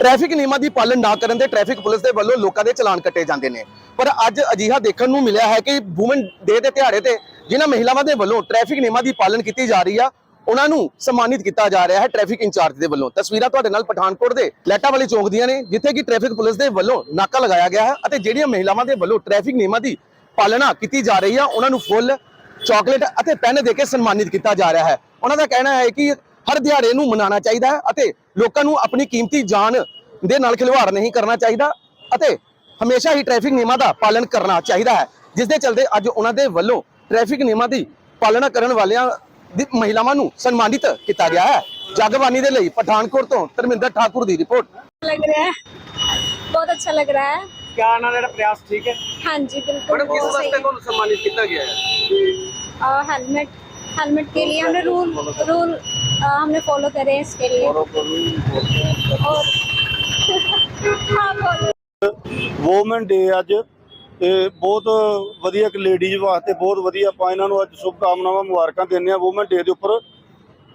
Traffic ਨਿਯਮਾਂ ਦੀ ਪਾਲਣ ਨਾ ਕਰਨ ਦੇ ਟ੍ਰੈਫਿਕ ਪੁਲਿਸ ਦੇ ਵੱਲੋਂ ਲੋਕਾਂ ਦੇ ਚਲਾਨ ਕੱਟੇ ਜਾਂਦੇ ਨੇ। ਪਰ ਅੱਜ ਅਜੀਹਾ ਦੇਖਣ ਨੂੰ ਮਿਲਿਆ ਹੈ ਕਿ ਵੂਮਨ ਡੇ ਦੇ ਦਿਹਾੜੇ ਤੇ ਜਿਨ੍ਹਾਂ ਮਹਿਲਾਵਾਂ ਦੇ ਵੱਲੋਂ ਟ੍ਰੈਫਿਕ ਨਿਯਮਾਂ ਦੀ ਪਾਲਣ ਕੀਤੀ ਜਾ ਰਹੀ ਆ, ਉਹਨਾਂ ਨੂੰ ਸਨਮਾਨਿਤ ਕੀਤਾ ਜਾ ਰਿਹਾ ਹੈ ਟ੍ਰੈਫਿਕ ਇੰਚਾਰਜ ਦੇ ਵੱਲੋਂ। ਤਸਵੀਰਾਂ ਤੁਹਾਡੇ ਨਾਲ ਪਠਾਨਕੋਟ ਦੇ ਲੈਟਾ ਵਾਲੀ ਚੌਂਕ ਦੀਆਂ ਨੇ, ਜਿੱਥੇ ਕਿ ਟ੍ਰੈਫਿਕ ਪੁਲਿਸ ਦੇ ਵੱਲੋਂ ਨਾਕਾ ਲਗਾਇਆ ਗਿਆ ਹੈ ਅਤੇ ਜਿਹੜੀਆਂ ਮਹਿਲਾਵਾਂ ਦੇ ਵੱਲੋਂ ਟ੍ਰੈਫਿਕ ਨਿਯਮਾਂ ਦੀ ਪਾਲਣਾ ਕੀਤੀ ਜਾ ਰਹੀ ਆ, ਉਹਨਾਂ ਨੂੰ ਫੁੱਲ ਚਾਕਲੇਟ ਅਤੇ ਪੈਨ ਦੇ ਕੇ ਸਨਮਾਨਿਤ ਕੀਤਾ ਜਾ ਰਿਹਾ ਹੈ। ਉਹਨਾਂ ਦਾ ਕਹਿਣਾ ਹੈ ਕਿ ਹਰ ਦਿਹਾੜੇ ਨੂੰ ਮਨਾਉਣਾ ਚਾਹੀਦਾ ਹੈ ਅਤੇ ਲੋਕਾਂ ਨੂੰ ਆਪਣੀ ਕੀਮਤੀ ਜਾਨ ਦੇ ਨਾਲ ਖਿਲਵਾੜ ਨਹੀਂ ਕਰਨਾ ਚਾਹੀਦਾ ਅਤੇ ਹਮੇਸ਼ਾ ਹੀ ਟ੍ਰੈਫਿਕ ਨਿਯਮਾਂ ਦਾ ਪਾਲਣ ਕਰਨਾ ਚਾਹੀਦਾ ਹੈ ਜਿਸ ਦੇ ਚਲਦੇ ਅੱਜ ਉਹਨਾਂ ਦੇ ਵੱਲੋਂ ਟ੍ਰੈਫਿਕ ਨਿਯਮਾਂ ਦੀ ਪਾਲਣਾ ਕਰਨ ਵਾਲਿਆਂ ਦੀ ਮਹਿਲਾਵਾਂ ਨੂੰ ਸਨਮਾਨਿਤ ਕੀਤਾ ਗਿਆ ਹੈ। ਜਗਬਾਨੀ ਦੇ ਲਈ ਪਠਾਨਕੋਟ ਤੋਂ ਧਰਮਿੰਦਰ ਠਾਕੁਰ ਦੀ ਰਿਪੋਰਟ। लग रहा है बहुत अच्छा लग रहा है क्या ना ਜਿਹੜਾ ਪ੍ਰਯਾਸ ਠੀਕ ਹੈ? हाँ जी बिल्कुल मैडम किस बहुत सही वास्ते को सम्मानित किया गया है हेलमेट हेलमेट के लिए हमने अ, हमने फॉलो करे हैं इसके लिए और हाँ बोलो ਵੂਮਨ ਡੇ ਅੱਜ ਤੇ ਬਹੁਤ ਵਧੀਆ ਇੱਕ ਲੇਡੀਜ਼ ਵਾਸਤੇ ਬਹੁਤ ਵਧੀਆ ਆਪਾਂ ਇਹਨਾਂ ਨੂੰ ਅੱਜ ਸ਼ੁਭ ਕਾਮਨਾਵਾਂ ਮੁਬਾਰਕਾਂ ਦਿੰਦੇ ਆ ਵੂਮਨ ਡੇ ਦੇ ਉੱਪਰ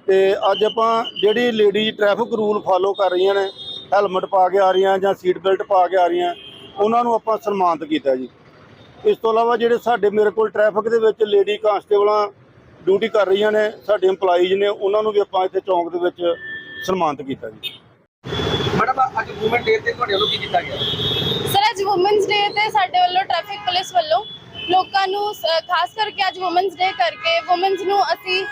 ਤੇ ਅੱਜ ਆਪਾਂ ਜਿਹੜੀ ਲੇਡੀਜ਼ ਟ੍ਰੈਫਿਕ ਰੂਲ ਫਾਲੋ ਕਰ ਰਹੀਆਂ ਨੇ ਹੈਲਮਟ ਪਾ ਕੇ ਆ ਰਹੀਆਂ ਜਾਂ ਸੀਟ ਬੈਲਟ ਪਾ ਕੇ ਆ ਰਹੀਆਂ ਉਹਨਾਂ ਨੂੰ ਆਪਾਂ ਸਨਮਾਨਿਤ ਕੀਤਾ ਜੀ ਇਸ ਤੋਂ ਇਲਾਵਾ ਜਿਹੜੇ ਸਾਡੇ ਮੇਰੇ ਕੋਲ ਟ੍ਰੈਫਿਕ ਦੇ ਵਿੱਚ ਲੇਡੀ ਕਾਂਸਟੇਬਲਾਂ ਡਿਊਟੀ ਕਰ ਰਹੀਆਂ ਨੇ ਸਾਡੇ EMPLOYEES ਨੇ ਉਹਨਾਂ ਨੂੰ ਵੀ ਆਪਾਂ ਇੱਥੇ ਚੌਂਕ ਦੇ ਵਿੱਚ ਸਨਮਾਨਿਤ ਕੀਤਾ ਜੀ। ਮੈਡਮ ਅੱਜ ਵੂਮਨ ਡੇ ਤੇ ਤੁਹਾਡੇ ਵੱਲੋਂ ਕੀ ਕੀਤਾ ਗਿਆ? ਸਰ ਅੱਜ ਔਮਨਸ ਡੇ ਤੇ ਸਾਡੇ ਵੱਲੋਂ ਟ੍ਰੈਫਿਕ ਪੁਲਿਸ ਵੱਲੋਂ ਲੋਕਾਂ ਨੂੰ ਖਾਸ ਕਰਕੇ ਅੱਜ ਔਮਨਸ ਡੇ ਕਰਕੇ ਔਮਨਸ ਨੂੰ ਅਸੀਂ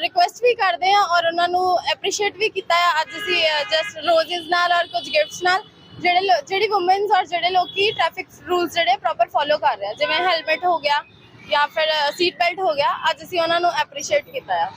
ਰਿਕੁਐਸਟ ਵੀ ਕਰਦੇ ਹਾਂ ਔਰ ਉਹਨਾਂ ਨੂੰ ਐਪਰੀਸ਼ੀਏਟ ਵੀ ਕੀਤਾ ਹੈ। ਅੱਜ ਅਸੀਂ ਜਸਟ ਰੋਜ਼ਸ ਨਾਲ ਔਰ ਕੁਝ ਗਿਫਟਸ ਨਾਲ ਜਿਹੜੇ ਜਿਹੜੀ ਔਮਨਸ ਔਰ ਜਿਹੜੇ ਲੋਕੀ ਟ੍ਰੈਫਿਕ ਰੂਲਸ ਜਿਹੜੇ ਪ੍ਰੋਪਰ ਫੋਲੋ ਕਰ ਰਹੇ ਆ ਜਿਵੇਂ ਹੈਲਮਟ ਹੋ ਗਿਆ ਜਾਂ ਫਿਰ ਸੀਟ ਬੈਲਟ ਹੋ ਗਿਆ। ਅੱਜ ਅਸੀਂ ਉਹਨਾਂ ਨੂੰ ਐਪਰੀਸ਼ੀਏਟ ਕੀਤਾ ਆ।